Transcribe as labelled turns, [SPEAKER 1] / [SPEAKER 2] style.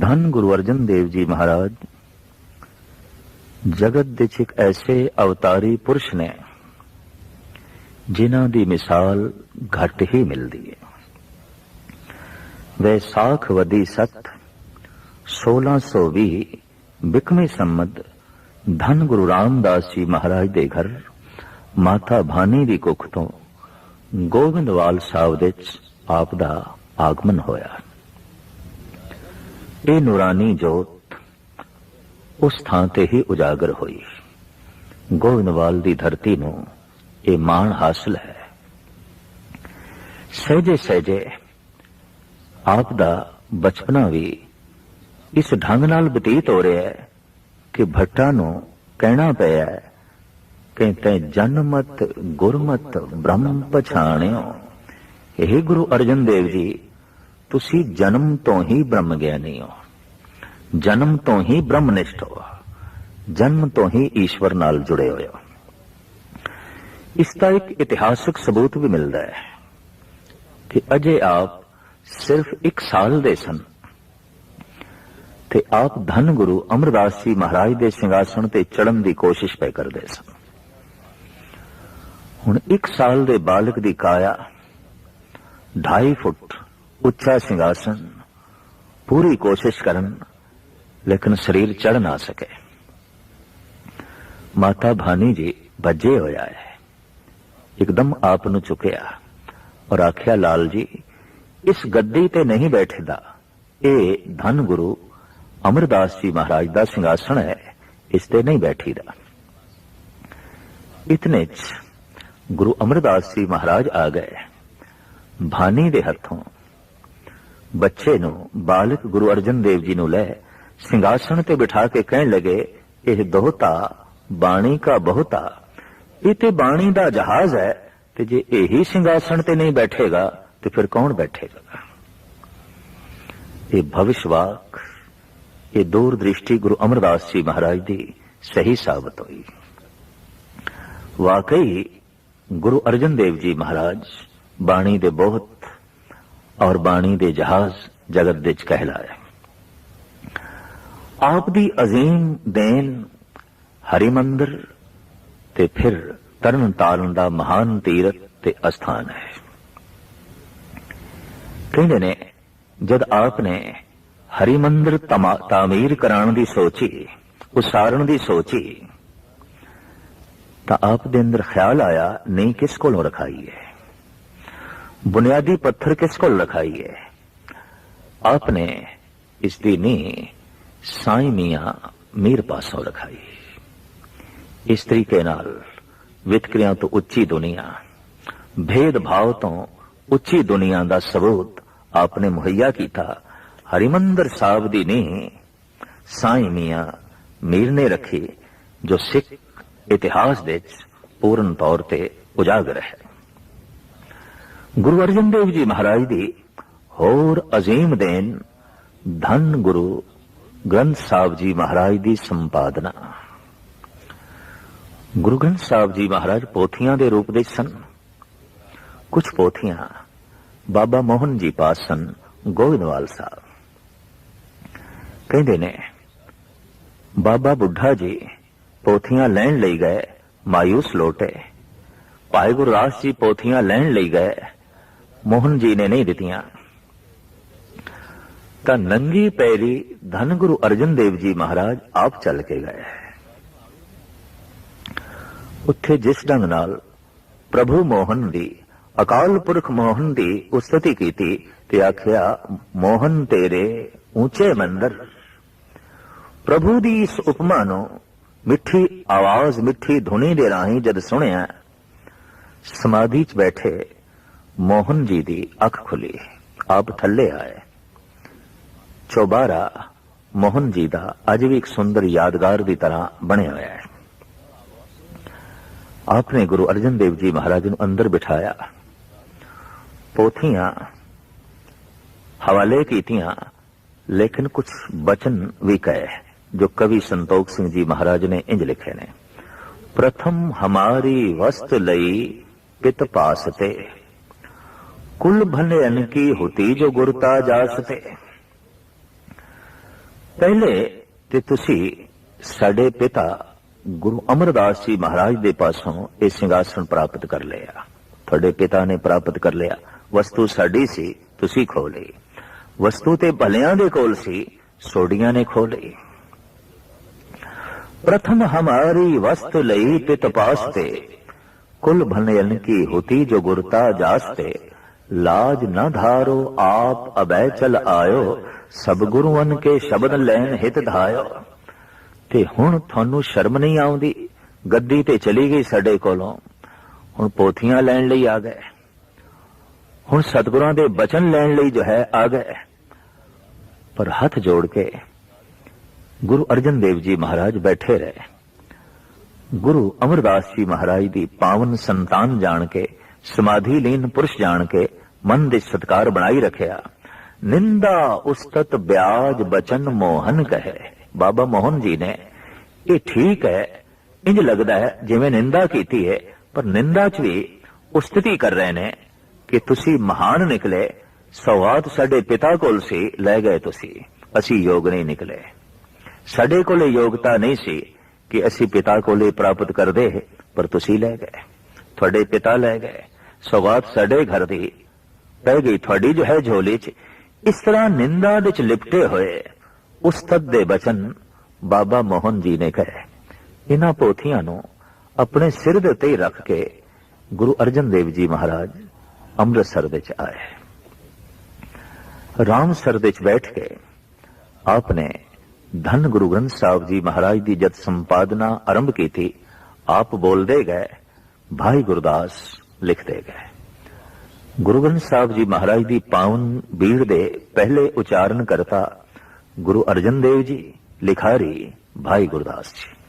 [SPEAKER 1] ਧੰਨ ਗੁਰੂ ਅਰਜਨ ਦੇਵ ਜੀ ਮਹਾਰਾਜ। ਜਗਤ ਦੇ ਵਿੱਚ ਇੱਕ ਐਸੇ ਅਵਤਾਰੀ ਪੁਰਸ਼ ਨੇ, ਜਿਨ੍ਹਾਂ ਦੀ ਮਿਸਾਲ ਘੱਟ ਹੀ ਮਿਲਦੀ ਹੈ। ਵੈਸਾਖ ਵਦੀ ਸਤ 1620 ਬਿਕਮੇ ਸੰਮਤ ਧੰਨ ਗੁਰੂ ਰਾਮਦਾਸ ਜੀ ਮਹਾਰਾਜ ਦੇ ਘਰ, ਮਾਤਾ ਭਾਨੀ ਦੀ ਕੁੱਖ ਤੋਂ ਗੋਬਿੰਦਵਾਲ ਸਾਹਿਬ ਦੇ ਵਿੱਚ ਆਪ ਦਾ ਆਗਮਨ ਹੋਇਆ। ਇਹ ਨੂਰਾਨੀ ਜੋਤ ਉਸ ਥਾਂ ਤੇ ਹੀ ਉਜਾਗਰ ਹੋਈ। ਗੋਬਿੰਦਵਾਲ ਦੀ ਧਰਤੀ ਨੂੰ ਇਹ ਮਾਣ ਹਾਸਲ ਹੈ। ਸਹਿਜੇ ਸਹਿਜੇ ਆਪ ਦਾ ਬਚਪਨਾ ਵੀ ਇਸ ਢੰਗ ਨਾਲ ਬਤੀਤ ਹੋ ਰਿਹਾ ਹੈ ਕਿ ਭੱਟਾ ਨੂੰ ਕਹਿਣਾ ਪਿਆ ਕਿ ਤੈ ਜਨਮਤ ਗੁਰਮਤ ਬ੍ਰਹਮ ਪਛਾਣਿਓ। ਇਹ ਗੁਰੂ ਅਰਜਨ ਦੇਵ ਜੀ ਤੁਸੀਂ ਜਨਮ ਤੋਂ ਹੀ ਬ੍ਰਹਮ ਗਿਆਨੀ ਹੋ। ਜਨਮ ਤੋਂ ਹੀ ਬ੍ਰਹਮਨਿਸ਼ਟ ਹੋ। ਜਨਮ ਤੋਂ ਹੀ ਈਸ਼ਵਰ ਨਾਲ ਜੁੜੇ ਹੋਏ ਹੋ। ਇਸ ਦਾ ਇੱਕ ਇਤਿਹਾਸਕ ਸਬੂਤ ਵੀ ਮਿਲਦਾ ਹੈ ਕਿ ਅਜੇ ਆਪ ਸਿਰਫ 1 ਸਾਲ ਦੇ ਸਨ। ਤੇ ਆਪ ਧੰਨ ਗੁਰੂ ਅਮਰਦਾਸ ਜੀ ਮਹਾਰਾਜ ਦੇ ਸਿੰਘਾਸਣ ਤੇ ਚੜਨ ਦੀ ਕੋਸ਼ਿਸ਼ ਪੈ ਕਰਦੇ ਸਨ। ਹੁਣ 1 ਸਾਲ ਦੇ ਬਾਲਕ ਦੀ ਕਾਇਆ 2.5 ਫੁੱਟ ਉੱਚਾ ਸਿੰਘਾਸਨ, ਪੂਰੀ ਕੋਸ਼ਿਸ਼ ਕਰਨ, ਲੇਕਿਨ ਸਰੀਰ ਚੜ ਨਾ ਸਕੇ। ਮਾਤਾ ਭਾਨੀ ਜੀ ਭੱਜੇ ਹੋਇਆ ਹੈ। ਇੱਕਦਮ ਆਪ ਨੂੰ ਚੁੱਕਿਆ ਔਰ ਆਖਿਆ, ਲਾਲ ਜੀ, ਇਸ ਗੱਦੀ ਤੇ ਨਹੀਂ ਬੈਠੇਦਾ। ਇਹ ਧੰਨ ਗੁਰੂ ਅਮਰਦਾਸ ਜੀ ਮਹਾਰਾਜ ਦਾ ਸਿੰਘਾਸਣ ਹੈ, ਇਸ ਤੇ ਨਹੀਂ ਬੈਠੀਦਾ। ਇਤਨੇ ਚ ਗੁਰੂ ਅਮਰਦਾਸ ਜੀ ਮਹਾਰਾਜ ਆ ਗਏ। ਭਾਨੀ ਦੇ ਹੱਥੋਂ ਬੱਚੇ ਨੂੰ, ਬਾਲਕ ਗੁਰੂ ਅਰਜਨ ਦੇਵ ਜੀ ਨੂੰ ਲੈ, ਸਿੰਘਾਸਣ ਤੇ ਬਿਠਾ ਕੇ ਕਹਿਣ ਲਗੇ, ਇਹ ਦੋਹਤਾ ਬਾਣੀ ਕਾ ਬਹੁਤਾ। ਇਹ ਤੇ ਬਾਣੀ ਦਾ ਜਹਾਜ਼ ਹੈ, ਤੇ ਜੇ ਇਹੀ ਸਿੰਘਾਸਣ ਤੇ ਨਹੀਂ ਬੈਠੇਗਾ, ਤੇ ਫਿਰ ਕੌਣ ਬੈਠੇਗਾ? ਇਹ ਭਵਿਸ਼ਵਾਕ, ਇਹ ਦੂਰ ਦ੍ਰਿਸ਼ਟੀ ਗੁਰੂ ਅਮਰਦਾਸ ਜੀ ਮਹਾਰਾਜ ਦੀ ਸਹੀ ਸਾਬਤ ਹੋਈ। ਵਾਕਈ, ਗੁਰੂ ਅਰਜਨ ਦੇਵ ਜੀ ਮਹਾਰਾਜ ਬਾਣੀ ਦੇ ਬਹੁਤ ਔਰ ਬਾਣੀ ਦੇ ਜਹਾਜ਼ ਜਗਤ ਵਿੱਚ ਚ ਆਪ ਦੀ ਅਜ਼ੀਮ ਦੇਨ ਹਰੀ ਮੰਦਰ ਤੇ ਫਿਰ ਤਰਨ ਤਾਰਨ ਦਾ ਮਹਾਨ ਤੀਰਥ ਤੇ ਅਸਥਾਨ ਹੈ। ਕਹਿੰਦੇ ਨੇ, ਜਦ ਆਪ ਨੇ ਹਰੀ ਮੰਦਰ ਤਾਮੀਰ ਕਰਾਉਣ ਦੀ ਸੋਚੀ, ਉਸਾਰਨ ਦੀ ਸੋਚੀ, ਤਾਂ ਆਪ ਦੇ ਅੰਦਰ ਖਿਆਲ ਆਇਆ, ਨਹੀਂ ਕਿਸ ਕੋਲੋਂ ਰਖਾਈ ਹੈ? ਬੁਨਿਆਦੀ ਪੱਥਰ ਕਿਸ ਕੋਲ ਰਖਾਈ ਹੈ ਆਪ ਨੇ ਇਸ ਦੀ ਨੀ ਸਾਈ ਮੀਆਂ ਮੀਰ ਪਾਸੋਂ ਰਖਾਈ ਇਸ ਤਰੀਕੇ ਨਾਲ ਵਿਤਕਰਿਆਂ ਤੋਂ ਉੱਚੀ ਦੁਨੀਆ ਭੇਦ ਭਾਵ ਤੋਂ ਉੱਚੀ ਦੁਨੀਆ ਦਾ ਸਬੂਤ ਆਪਨੇ ਮੁਹੱਈਆ ਕੀਤਾ ਹਰਿਮੰਦਰ ਸਾਹਿਬ ਦੀ ਨੀਂਹ ਸਾਈ ਮੀਆਂ ਮੀਰ ਨੇ ਰੱਖੀ ਜੋ ਸਿੱਖ ਇਤਿਹਾਸ ਦੇ ਵਿੱਚ ਪੂਰਨ ਤੌਰ ਤੇ ਉਜਾਗਰ ਹੈ ਗੁਰੂ ਅਰਜਨ ਦੇਵ ਜੀ ਮਹਾਰਾਜ ਦੀ ਹੋਰ ਅਜ਼ੀਮ ਦੇਨ ਧੰਨ ਗੁਰੂ ਗ੍ਰੰਥ ਸਾਹਿਬ ਜੀ ਮਹਾਰਾਜ ਦੀ ਸੰਪਾਦਨਾ। ਗੁਰੂ ਗ੍ਰੰਥ ਸਾਹਿਬ ਜੀ ਮਹਾਰਾਜ ਪੋਥੀਆਂ ਦੇ ਰੂਪ ਵਿੱਚ ਸਨ। ਕੁਝ ਪੋਥੀਆਂ ਬਾਬਾ ਮੋਹਨ ਜੀ ਪਾਸ ਸਨ ਗੋਬਿੰਦਵਾਲ ਸਾਹਿਬ। ਕਹਿੰਦੇ ਨੇ, ਬਾਬਾ ਬੁੱਢਾ ਜੀ, ਪੋਥੀਆਂ ਲੈਣ ਲਈ ਗਏ ਮਾਇੂਸ ਲੋਟੇ। ਭਾਈ ਗੁਰਦਾਸ ਜੀ ਪੋਥੀਆਂ ਲੈਣ ਲਈ ਗਏ ਮੋਹਨ ਜੀ ਨੇ ਨਹੀਂ ਦਿੱਤੀਆਂ। ਤਾਂ ਨੰਗੀ ਪੈਰੀ ਧੰਨ ਗੁਰੂ ਅਰਜਨ ਦੇਵ ਜੀ ਮਹਾਰਾਜ ਆਪ ਚੱਲ ਕੇ ਗਏ। ਉੱਥੇ ਜਿਸ ਢੰਗ ਨਾਲ ਪ੍ਰਭੂ ਮੋਹਨ ਦੀ, ਅਕਾਲ ਪੁਰਖ ਮੋਹਨ ਦੀ ਉਸਤਤੀ ਕੀਤੀ ਤੇ ਆਖਿਆ, ਮੋਹਨ ਤੇਰੇ ਉੱਚੇ ਮੰਦਰ, ਪ੍ਰਭੂ ਦੀ ਇਸ ਉਪਮਾ ਨੂੰ ਮਿੱਠੀ ਆਵਾਜ਼, ਮਿੱਠੀ ਧੁਨੀ ਦੇ ਰਾਹੀਂ ਜਦ ਸੁਣਿਆ, ਸਮਾਧੀ 'ਚ ਬੈਠੇ ਮੋਹਨ ਜੀ ਦੀ ਅੱਖ ਖੁੱਲੀ, ਆਪ ਥੱਲੇ ਆਏ। ਚੋਬਾਰਾ ਮੋਹਨ ਜੀ ਦਾ ਅੱਜ ਵੀ ਇੱਕ ਸੁੰਦਰ ਯਾਦਗਾਰ ਦੀ ਤਰ੍ਹਾਂ ਬਣਿਆ ਹੋਇਆ ਹੈ। ਆਪਨੇ ਗੁਰੂ ਅਰਜਨ ਦੇਵ ਜੀ ਮਹਾਰਾਜ ਨੂੰ ਅੰਦਰ ਬਿਠਾਇਆ। ਪੋਥੀਆਂ, ਹਵਾਲੇ ਕੀਤੀਆਂ, ਲੇਕਿਨ ਕੁਝ ਬਚਨ ਵੀ ਕਹੇ, ਜੋ ਕਵੀ ਸੰਤੋਖ ਸਿੰਘ ਜੀ ਮਹਾਰਾਜ ਨੇ ਇੰਜ ਲਿਖੇ ਨੇ, ਪ੍ਰਥਮ ਹਮਾਰੀ ਵਸਤ ਲਈ ਪਿਤ ਪਾਸਤੇ ਕੁਲ ਭਲੇ ਅਨ ਕੀ ਹੋਤੀ ਜੋ ਗੁਰਤਾ ਜਾਸਤੇ ਪਹਿਲੇ ਤੇ ਤੁਸੀਂ ਸਾਡੇ ਪਿਤਾ ਗੁਰੂ ਅਮਰਦਾਸ ਜੀ ਮਹਾਰਾਜ ਦੇ ਪਾਸੋਂ ਇਹ ਸਿੰਘਾਸਣ ਪ੍ਰਾਪਤ ਕਰ ਲਿਆ ਤੁਹਾਡੇ ਪਿਤਾ ਨੇ ਪ੍ਰਾਪਤ ਕਰ ਲਿਆ ਵਸਤੂ ਸਾਡੀ ਸੀ ਤੁਸੀਂ ਖੋ ਲਈ ਵਸਤੂ ਤੇ ਭਲਿਆਂ ਦੇ ਕੋਲ ਸੀ ਸੋਡੀਆਂ ਨੇ ਖੋ ਲਈ प्रथम हमारी वस्तु लई पित पासते कुल भनयन की होती जो गुरता जासते लाज न धारो आप अबੈ चल आयो ਸਭ ਗੁਰੂਆਂ ਕੇ ਸ਼ਬਦ ਲੈਣ ਹਿਤ ਧਾਇਓ ਤੇ ਹੁਣ ਤੁਹਾਨੂੰ ਸ਼ਰਮ ਨਹੀਂ ਆਉਂਦੀ ਗੱਦੀ ਤੇ ਚਲੀ ਗਈ ਸਾਡੇ ਕੋਲੋਂ ਹੁਣ ਪੋਥੀਆਂ ਲੈਣ ਲਈ ਆ ਗਏ ਹੁਣ ਸਤਿਗੁਰਾਂ ਦੇ ਬਚਨ ਲੈਣ ਲਈ ਜੋ ਹੈ ਆ ਗਏ ਪਰ ਹੱਥ ਜੋੜ ਕੇ ਗੁਰੂ ਅਰਜਨ ਦੇਵ ਜੀ ਮਹਾਰਾਜ ਬੈਠੇ ਰਹੇ ਗੁਰੂ ਅਮਰਦਾਸ ਜੀ ਮਹਾਰਾਜ ਦੀ ਪਾਵਨ ਸੰਤਾਨ ਜਾਣ ਕੇ ਸਮਾਧੀ ਲੀਨ ਪੁਰਸ਼ ਜਾਣ ਕੇ ਮਨ ਦੇ ਸਤਕਾਰ ਬਣਾਈ ਰੱਖਿਆ। ਨਿੰਦਾ ਉਸਤਤ ਬਿਆਜ ਬਚਨ ਮੋਹਨ ਕਹੇ। ਬਾਬਾ ਮੋਹਨ ਜੀ ਨੇ, ਇਹ ਠੀਕ ਹੈ, ਇੰਜ ਲੱਗਦਾ ਹੈ ਜਿਵੇਂ ਨਿੰਦਾ ਕੀਤੀ ਹੈ, ਪਰ ਨਿੰਦਾ 'ਚ ਵੀ ਉਸਤਤੀ ਕਰ ਰਹੇ ਨੇ ਕਿ ਤੁਸੀਂ ਮਹਾਨ ਨਿਕਲੇ ਸਵਾਦ ਸਾਡੇ ਪਿਤਾ ਕੋਲ ਸੀ, ਲੈ ਗਏ ਤੁਸੀਂ, ਅਸੀਂ ਯੋਗ ਨਹੀਂ ਨਿਕਲੇ। ਸਾਡੇ ਕੋਲੇ ਯੋਗਤਾ ਨਹੀਂ ਸੀ ਕਿ ਅਸੀਂ ਪਿਤਾ ਕੋਲੇ ਪ੍ਰਾਪਤ ਕਰਦੇ, ਪਰ ਤੁਸੀਂ ਲੈ ਗਏ। ਤੁਹਾਡੇ ਪਿਤਾ ਲੈ ਗਏ। ਸਵਾਤ ਸਾਡੇ ਘਰ ਦੀ ਪੈ ਗਈ ਤੁਹਾਡੀ ਜੋ ਹੈ ਝੋਲੀ 'ਚ। ਇਸ ਤਰ੍ਹਾਂ ਨਿੰਦਾ ਵਿੱਚ ਲਿਪਟੇ ਹੋਏ। ਉਸਤਤ ਦੇ ਬਚਨ ਬਾਬਾ ਮੋਹਨ ਜੀ ਨੇ ਕਹੇ। ਇਹਨਾਂ ਪੋਥੀਆਂ ਨੂੰ ਆਪਣੇ ਸਿਰ ਦੇ ਉੱਤੇ ਹੀ ਰੱਖ ਕੇ ਗੁਰੂ ਅਰਜਨ ਦੇਵ ਜੀ ਮਹਾਰਾਜ ਅੰਮ੍ਰਿਤਸਰ ਵਿੱਚ ਆਏ। ਰਾਮਸਰ ਵਿੱਚ ਬੈਠ ਕੇ ਆਪਨੇ ਧੰਨ ਗੁਰੂ ਗ੍ਰੰਥ ਸਾਹਿਬ ਜੀ ਮਹਾਰਾਜ ਦੀ ਜਦ ਸੰਪਾਦਨਾ ਆਰੰਭ ਕੀਤੀ, ਆਪ ਬੋਲਦੇ ਗਏ, ਭਾਈ ਗੁਰਦਾਸ ਲਿਖਦੇ ਗਏ। ਗੁਰੂ ਗ੍ਰੰਥ ਸਾਹਿਬ ਜੀ ਮਹਾਰਾਜ ਦੀ ਪਾਵਨ ਬੀੜ ਦੇ ਪਹਿਲੇ ਉਚਾਰਨ ਕਰਤਾ ਗੁਰੂ ਅਰਜਨ ਦੇਵ ਜੀ, ਲਿਖਾਰੀ ਭਾਈ ਗੁਰਦਾਸ ਜੀ।